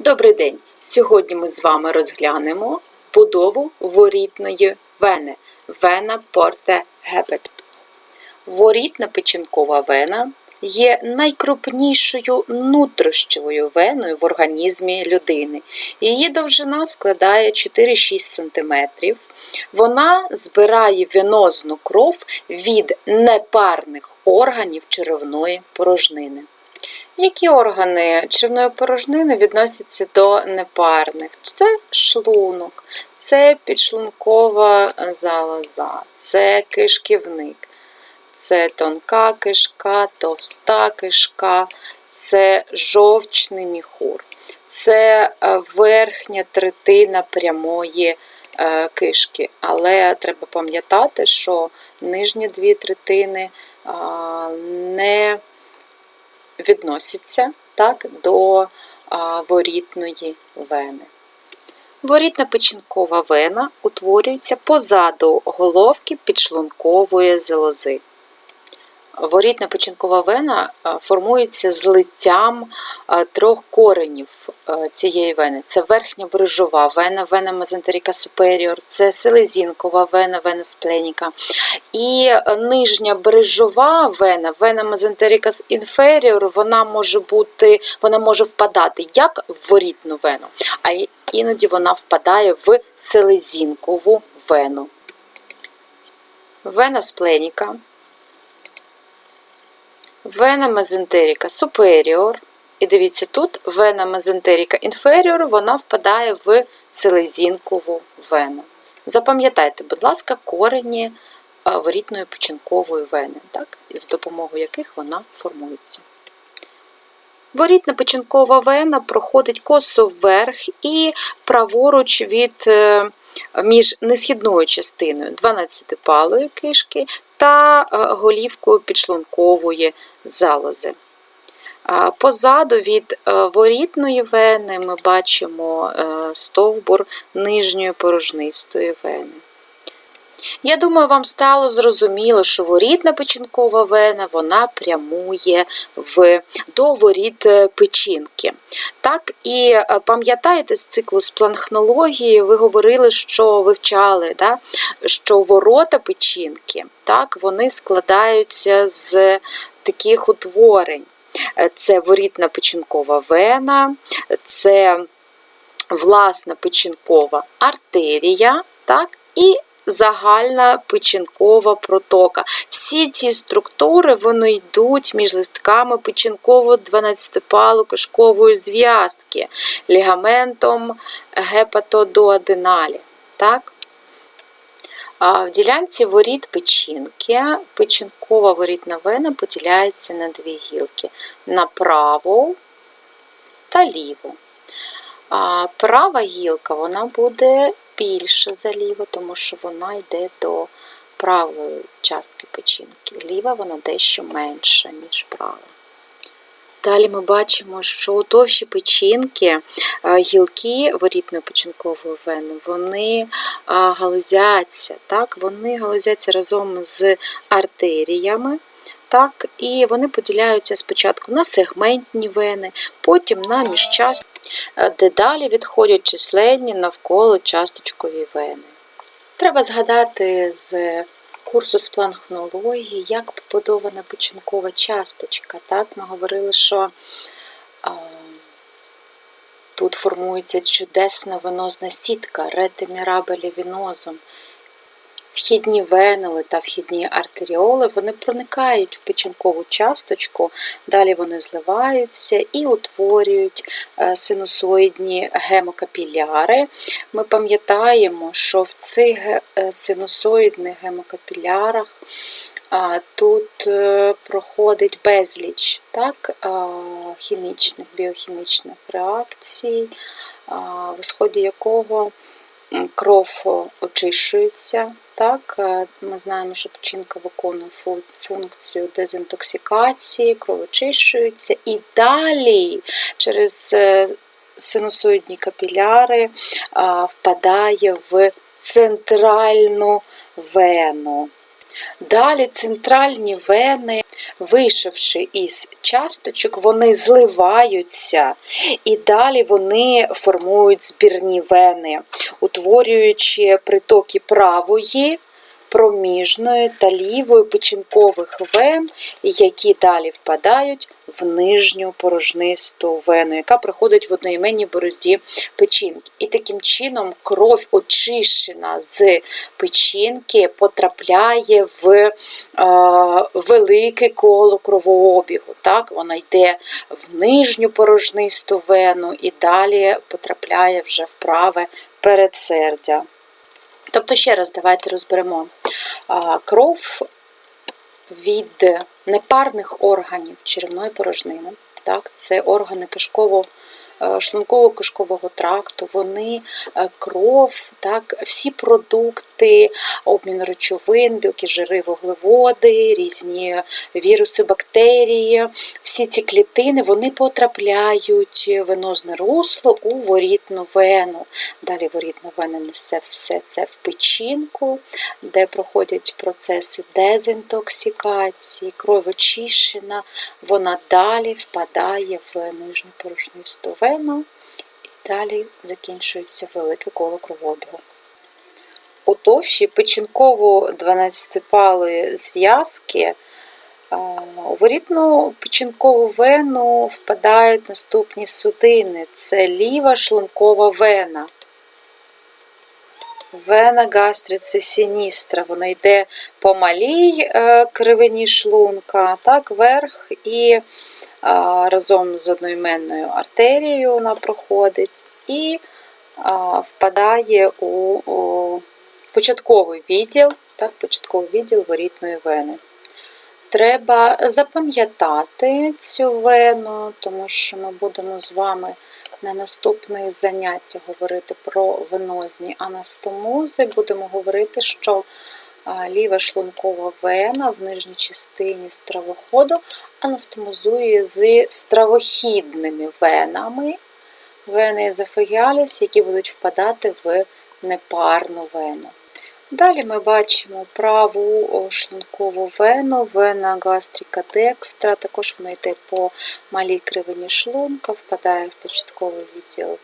Добрий день! Сьогодні ми з вами розглянемо будову ворітної вени вена порте гепет. Ворітна печінкова вена є найкрупнішою нутрощовою веною в організмі людини. Її довжина складає 4-6 см. Вона збирає венозну кров від непарних органів черевної порожнини. Які органи червної порожнини відносяться до непарних? Це шлунок, це підшлункова залоза, це кишківник, це тонка кишка, товста кишка, це жовчний міхур, це е, верхня третина прямої е, кишки. Але треба пам'ятати, що нижні дві третини не відносяться так, до ворітної вени. Ворітна печінкова вена утворюється позаду головки підшлункової залози. Ворітна печінкова вена формується злиттям а, трьох коренів цієї вени. Це верхня брижова вена, вена мезентеріка суперіор, це селезінкова вена, вена спленіка. І е, нижня брижова вена, вена мезентеріка інферіор, вона може бути, вона може впадати як в ворітну вену, а іноді вона впадає в селезінкову вену. Вена спленіка, вена мезентеріка суперіор. І дивіться, тут вена мезентеріка інферіор, вона впадає в селезінкову вену. Запам'ятайте, будь ласка, корені е, ворітної печінкової вени, так? з допомогою яких вона формується. Ворітна печінкова вена проходить косо вверх і праворуч від е, між несхідною частиною 12-палої кишки та е, голівкою підшлункової залози. Позаду від е, ворітної вени ми бачимо е, стовбур нижньої порожнистої вени. Я думаю, вам стало зрозуміло, що ворітна печінкова вена вона прямує в, до воріт е, печінки. Так, і пам'ятаєте з циклу спланхнології, ви говорили, що вивчали, да, що ворота печінки так, вони складаються з таких утворень. Е, Це ворітна печінкова вена, це власна печінкова артерія, так, і загальна печінкова протока. Всі ці структури вони йдуть між листками печінково-12-пало-кишкової зв'язки, лігаментом гепатодуоденалі. Так? В ділянці воріт печінки печінкова ворітна вена поділяється на дві гілки на праву та ліву. Права гілка вона буде більше за ліву, тому що вона йде до правої частки печінки. Ліва вона дещо менша, ніж права. Далі ми бачимо, що у товщі печінки гілки ворітної печінкової вени вони галузяться, так? вони галузяться разом з артеріями. Так, і вони поділяються спочатку на сегментні вени, потім на міжчастки, де далі відходять численні навколо часточкові вени. Треба згадати з курсу з планхнології, як побудована печінкова часточка. Так, ми говорили, що а, тут формується чудесна венозна сітка, ретимірабелі вінозом. Вхідні венели та вхідні артеріоли вони проникають в печінкову часточку, далі вони зливаються і утворюють е, синусоїдні гемокапіляри. Ми пам'ятаємо, що в цих е, синусоїдних гемокапілярах тут е, проходить безліч так, хімічних, біохімічних реакцій, в сході якого кров о, очищується. Так, е, ми знаємо, що печінка виконує функцію дезінтоксикації, кров очищується, і далі через е, синусоїдні капіляри впадає в центральну вену. Далі центральні вени вийшовши із часточок, вони зливаються і далі вони формують збірні вени, утворюючи притоки правої, проміжної та лівої печінкових вен, які далі впадають в нижню порожнисту вену, яка проходить в одноіменній борозді печінки. І таким чином кров, очищена з печінки, потрапляє в е, велике коло кровообігу. Так? Вона йде в нижню порожнисту вену і далі потрапляє вже в праве передсердя. Тобто, ще раз давайте розберемо. Кров від непарних органів черевної порожнини, так, це органи кишково шлунково-кишкового тракту, вони е, кров, так, всі продукти, обмін речовин, білки, жири, вуглеводи, різні віруси, бактерії, всі ці клітини вони потрапляють венозне русло у ворітну вену. Далі ворітна вена несе все це в печінку, де проходять процеси дезінтоксикації, кров очищена, вона далі впадає в нижню вену і далі закінчується велике коло кровообігу. У товщі печінково-12-палої зв'язки у ворітну печінкову вену впадають наступні судини. Це ліва шлункова вена. Вена гастрици сіністра, вона йде по малій е, кривині шлунка, так, вверх і разом з одноіменною артерією вона проходить і впадає у, початковий відділ, так, початковий відділ ворітної вени. Треба запам'ятати цю вену, тому що ми будемо з вами на наступних заняттях говорити про венозні анастомози. Будемо говорити, що ліва шлункова вена в нижній частині стравоходу анастомозує з стравохідними венами, вени езофагіаліс, які будуть впадати в непарну вену. Далі ми бачимо праву шлункову вену, вена гастрика декстра, також вона йде по малій кривині шлунка, впадає в початковий відділ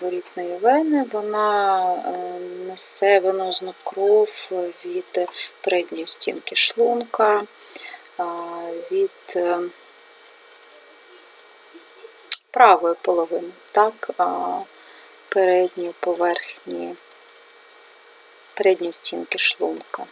ворітної вени, вона е, несе венозну кров від передньої стінки шлунка, від е, правої половини, так, передньої поверхні передньої стінки шлунка.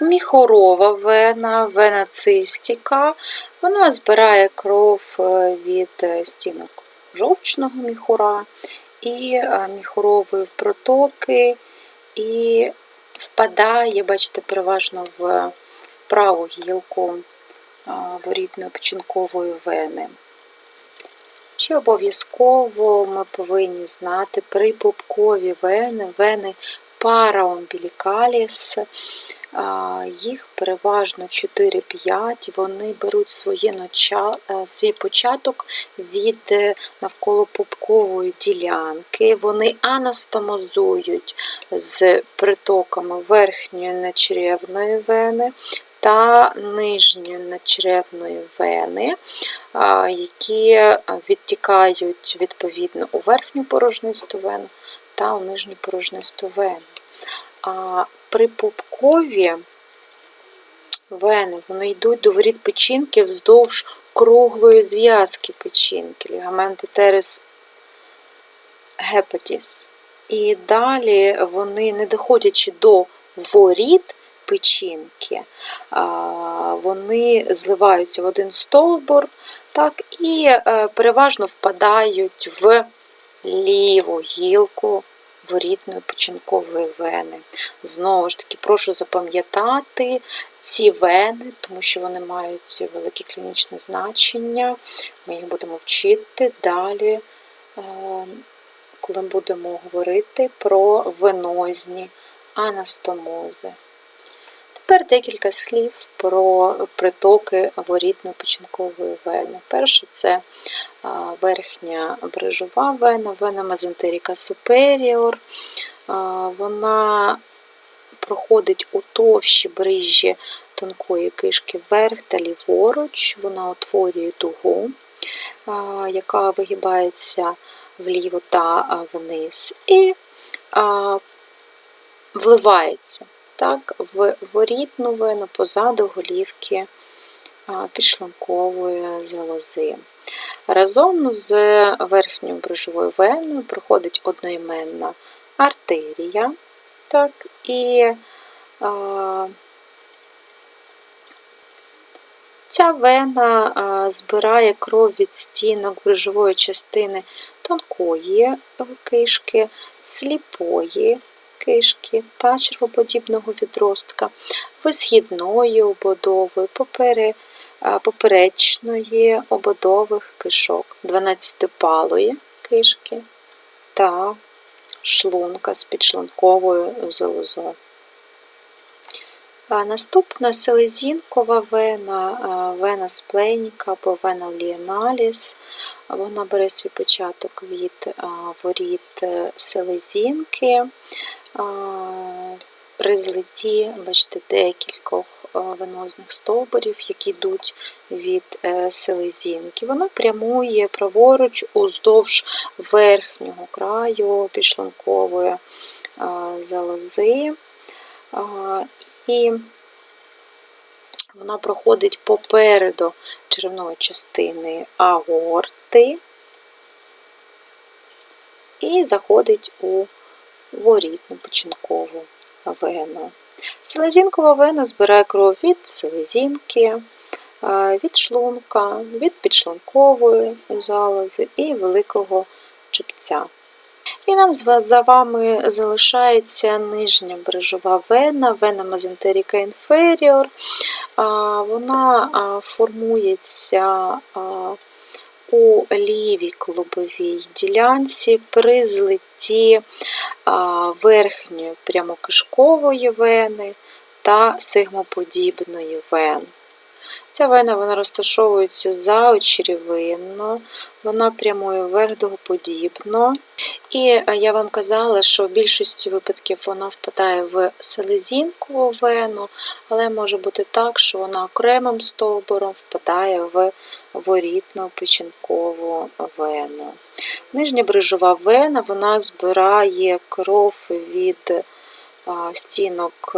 Міхорова вена, вена цистіка, вона збирає кров е, від е, стінок жовчного міхура і е, міхурової в протоки, і впадає, бачите, переважно в праву гілку ворітної печінкової вени. Ще обов'язково ми повинні знати при пупкові вени, вени параомбілікаліс, їх переважно 4-5, вони беруть своє нача... Е, свій початок від е, навколопупкової ділянки, вони анастомозують з притоками верхньої нечревної вени та нижньої надчревної вени, які відтікають відповідно у верхню порожнисту вену та у нижню порожнисту вену. А при пупкові вени вони йдуть до воріт печінки вздовж круглої зв'язки печінки, лігаменти терес гепатіс. І далі вони, не доходячи до воріт, печінки. Вони зливаються в один стовбур так, і е, переважно впадають в ліву гілку ворітної печінкової вени. Знову ж таки, прошу запам'ятати ці вени, тому що вони мають велике клінічне значення. Ми їх будемо вчити далі, е, коли будемо говорити про венозні анастомози. Тепер декілька слів про притоки ворітно-печінкової вени. Перше це верхня брижова вена, вена мезентеріка суперіор. Вона проходить у товщі брижі тонкої кишки вверх та ліворуч. Вона утворює дугу, яка вигибається вліво та вниз, і вливається так, в ворітну вену позаду голівки підшлункової залози. Разом з верхньою брижовою веною проходить одноіменна артерія, так, і а, ця вена а, збирає кров від стінок брижової частини тонкої кишки, сліпої кишки та червоподібного відростка, висхідної ободови, попере, поперечної ободових кишок, 12-палої кишки та шлунка з підшлунковою залозою. Наступна селезінкова вена, вена спленіка або вена ліоналіс. Вона бере свій початок від воріт е, селезінки. При злиті, бачите, декількох венозних стовбурів, які йдуть від е, селезінки. Вона прямує праворуч уздовж верхнього краю підшлункової залози. І вона проходить попереду черевної частини аорти і заходить у ворітну печінкову вену. Селезінкова вена збирає кров від селезінки, від шлунка, від підшлункової залози і великого чепця. І нам за вами залишається нижня брижова вена, вена мезентеріка інферіор. Вона формується у лівій клубовій ділянці при злитті верхньої прямокишкової вени та сигмоподібної вени. Ця вена вона розташовується заочеревинно, вона прямує вверх. І я вам казала, що в більшості випадків вона впадає в селезінкову вену, але може бути так, що вона окремим стовбуром впадає в ворітну печінкову вену. Нижня брижова вена вона збирає кров від стінок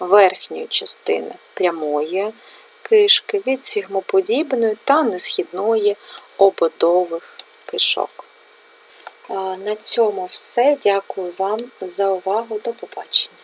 верхньої частини прямої кишки, від сігмоподібної та несхідної ободових кишок. На цьому все. Дякую вам за увагу. До побачення.